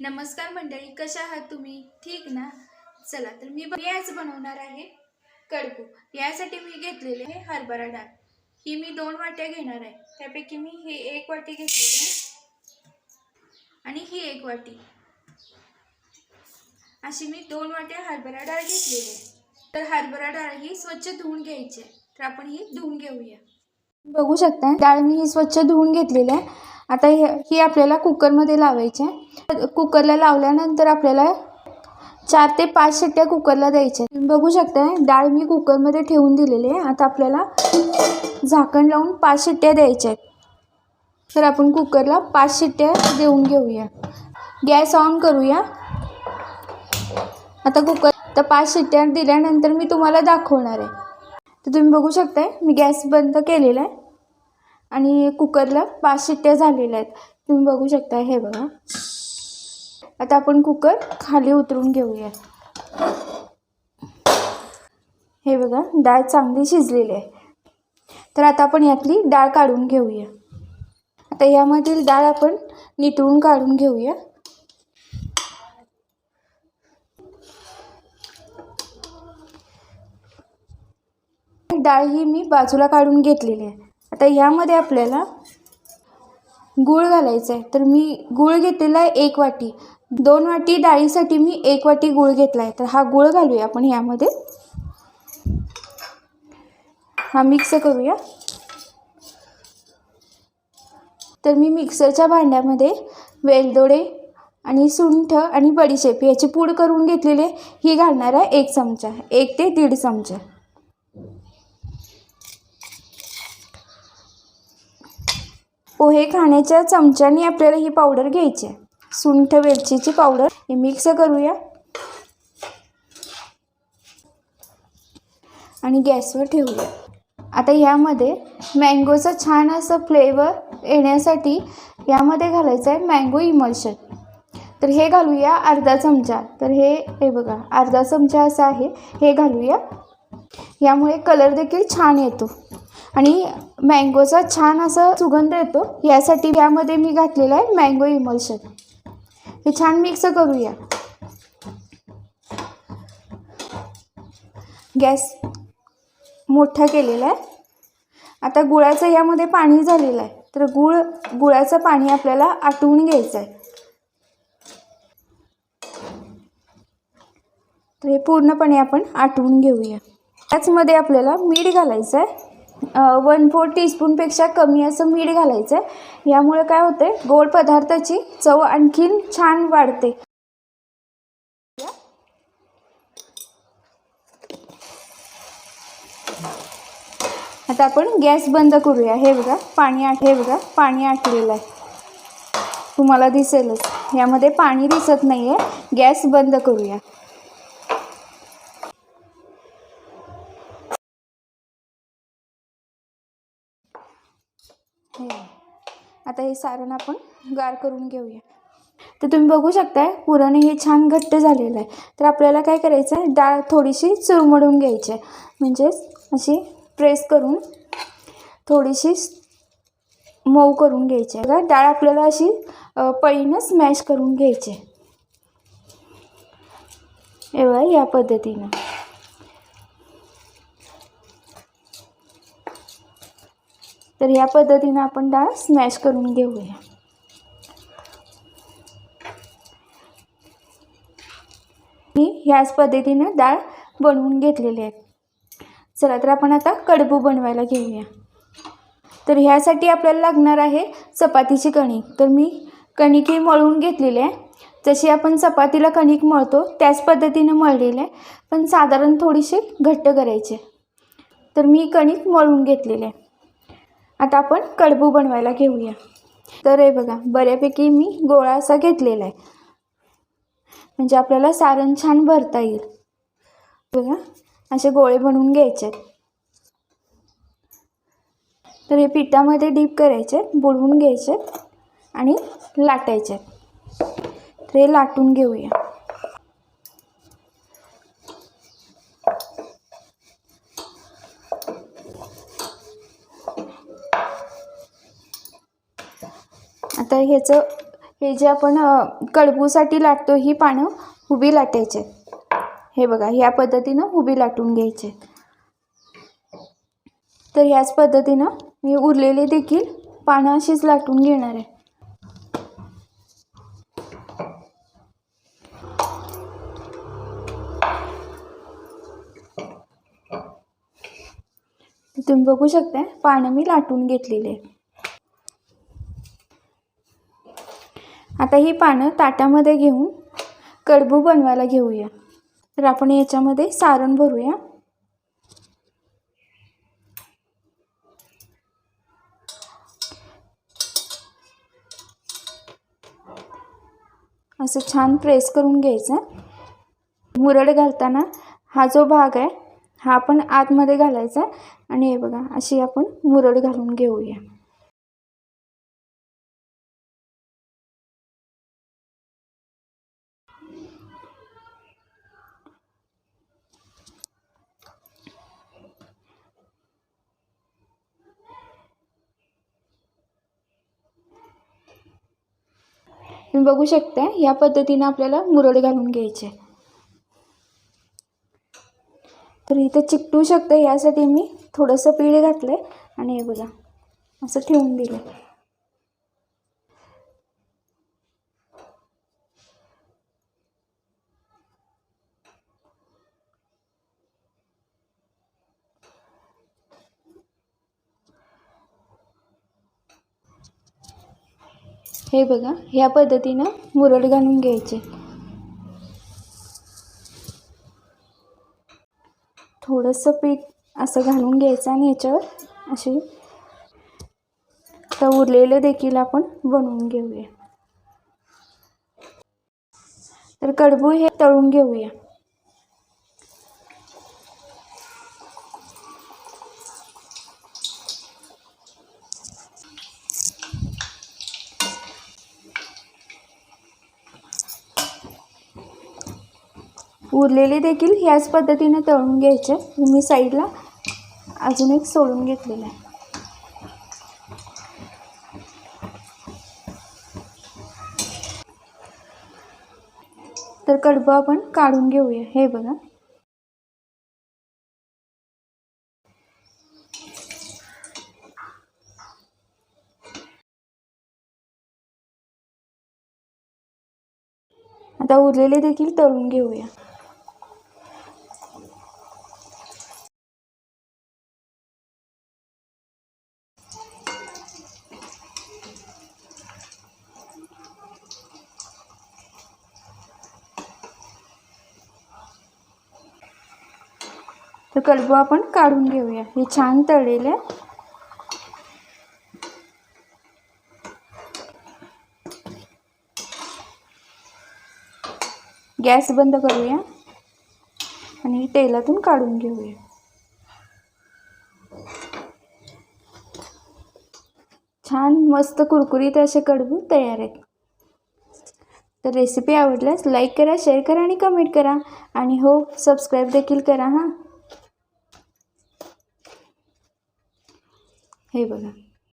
नमस्कार मंडळी कशा आहात तुम्ही? ठीक ना? चला तर मी मी आज बनवणार आहे कडकू. यासाठी मी घेतलेले आहे हरभरा डाळ. ही मी दोन वाट्या घेणार आहे. त्यापैकी मी ही एक वाटी घेतलेली आहे. आणि ही एक वाटी. अशी मी दोन वाट्या हरभरा डाळ घेतलेली आहे. तर हरभरा डाळ ही स्वच्छ धुवून घ्यायची आहे. तर आपण ही धुवून घेऊया. बघू शकता डाळ मी ही स्वच्छ धुवून घेतलेली आहे. आता हे ही आपल्याला कुकरमध्ये लावायची आहे. कुकरला लावल्यानंतर आपल्याला चार ते पाच शिट्ट्या कुकरला द्यायच्या तुम्ही बघू शकता डाळ मी कुकरमध्ये ठेवून दिलेली आहे. आता आपल्याला झाकण लावून पाच शिट्ट्या द्यायच्या आहेत. तर आपण कुकरला पाच शिट्ट्या देऊन घेऊया. गॅस ऑन करूया. आता कुकर तर पाच शिट्ट्या दिल्यानंतर मी तुम्हाला दाखवणार आहे. तर तुम्ही बघू शकताय मी गॅस बंद केलेला आहे. आणि कुकरला पाच शिट्ट्या झालेल्या आहेत. तुम्ही बघू शकता हे बघा. आता आपण कुकर खाली उतरून घेऊया. हे बघा डाळ चांगली शिजलेली आहे. तर आता आपण यातली डाळ काढून घेऊया. आता यामधील डाळ आपण नितळून काढून घेऊया. डाळ ही मी बाजूला काढून घेतलेली आहे. आता यामध्ये आपल्याला गूळ घालायचं आहे तर मी गूळ घेतलेला आहे एक वाटी. दोन वाटी डाळीसाठी मी एक वाटी गूळ घेतला आहे तर हा गूळ घालूया आपण यामध्ये हा मिक्स करूया. तर मी मिक्सरच्या भांड्यामध्ये वेलदोडे आणि सुंठ आणि बडीशेप याची पूड करून घेतलेली ही घालणार आहे एक चमचा एक ते दीड चमचा. पोहे खाण्याच्या चमच्याने आपल्याला ही पावडर घ्यायची आहे. सुंठ वेलचीची पावडर हे मिक्स करूया. आणि गॅसवर ठेवूया. आता यामध्ये मँगोचं छान असं फ्लेवर येण्यासाठी यामध्ये घालायचं आहे मँगो इमल्शन तर हे घालूया अर्धा चमचा. तर हे हे बघा अर्धा चमचा असा आहे. हे घालूया. यामुळे कलर देखील छान येतो. आणि मँगोचा छान असा सुगंध येतो. यासाठी यामध्ये मी घातलेला आहे मँगो इमल्शन हे छान मिक्स करूया. गॅस मोठा केलेला आहे. आता गुळाचं यामध्ये पाणी झालेलं आहे. तर गुळ गुळाचं पाणी आपल्याला आटवून घ्यायचं आहे. तर हे पूर्णपणे आपण आटवून घेऊया. त्याचमध्ये आपल्याला मीठ घालायचं आहे. वन फोर टीस्पूनपेक्षा कमी असं मीठ घालायचं. आहे यामुळे काय होते गोड पदार्थाची चव आणखीन छान वाढते. आता आपण गॅस बंद करूया. हे बघा पाणी आठ हे बघा पाणी आटलेलं आहे. तुम्हाला दिसेलच. यामध्ये पाणी दिसत नाही आहे गॅस बंद करूया. आता हे सारण आपण गार करून घेऊया. तर तुम्ही बघू शकताय पुरण हे छान घट्ट झालेलं आहे. तर आपल्याला काय करायचं आहे डाळ थोडीशी चुरमडून घ्यायची आहे म्हणजेच अशी प्रेस करून थोडीशी मऊ करून घ्यायची आहे बघा डाळ आपल्याला अशी पळीनं स्मॅश करून घ्यायची आहे एवढा या पद्धतीनं. तर या पद्धतीनं आपण डाळ स्मॅश करून घेऊया. मी ह्याच पद्धतीनं डाळ बनवून घेतलेली आहे. चला तर आपण आता कडबू बनवायला घेऊया. तर ह्यासाठी आपल्याला लागणार आहे चपातीची कणिक. तर मी कणिक ही मळून घेतलेली आहे. जशी आपण चपातीला कणिक मळतो त्याच पद्धतीनं मळलेलं आहे. पण साधारण थोडीशी घट्ट करायची तर मी कणिक मळून घेतलेली आहे. आता आपण कडबू बनवायला घेऊया. तर हे बघा बऱ्यापैकी मी गोळा असा घेतलेला आहे. म्हणजे आपल्याला सारण छान भरता येईल. बघा असे गोळे बनवून घ्यायचे तर हे पिठामध्ये डीप करायचे बुडवून घ्यायचे आणि लाटायचे तर हे लाटून घेऊया आता ह्याचं हे जे आपण कडबूसाठी लाटतो ही पानं उभी लाटायचे हे बघा ह्या पद्धतीनं उभी लाटून घ्यायचे तर ह्याच पद्धतीनं मी उरलेले देखील पानं अशीच लाटून घेणार आहे. तुम्ही बघू शकता पानं मी लाटून घेतलेले आहे आता ही पानं ताटामध्ये घेऊन कडबू बनवायला घेऊया. तर आपण याच्यामध्ये सारण भरूया. असं छान प्रेस करून घ्यायचं. मुरड घालताना हा जो भाग आहे हा आपण आतमध्ये घालायचा. आणि हे बघा अशी आपण मुरड घालून घेऊया. तुम्ही बघू शकता. या पद्धतीनं आपल्याला मुरड घालून घ्यायचे. तर इथं चिकटू शकतं यासाठी मी थोडंसं पीठ घातलं आहे आणि हे बघा असं ठेवून दिलं हे बघा ह्या पद्धतीनं मुरड घालून घ्यायचे. थोडंसं पीठ असं घालून घ्यायचं आणि ह्याच्यावर असे तर उरलेलं देखील आपण बनवून घेऊया. तर कडबू हे तळून घेऊया. उरलेले देखील ह्याच पद्धतीने तळून घ्यायचे. मी साईडला अजून एक सोडून घेतलेलं आहे. तर कडबं आपण काढून घेऊया. हे बघा. आता उरलेले देखील तळून घेऊया. तर कडबू आपण काढून घेऊया. हे छान तळलेले आहे. गॅस बंद करूया आणि तेलातून काढून घेऊया. छान मस्त कुरकुरीत असे कडबू तयार आहेत. तर रेसिपी आवडल्यास लाईक करा शेअर करा आणि कमेंट करा. आणि हो सबस्क्राईब देखील करा हां. हे बघा.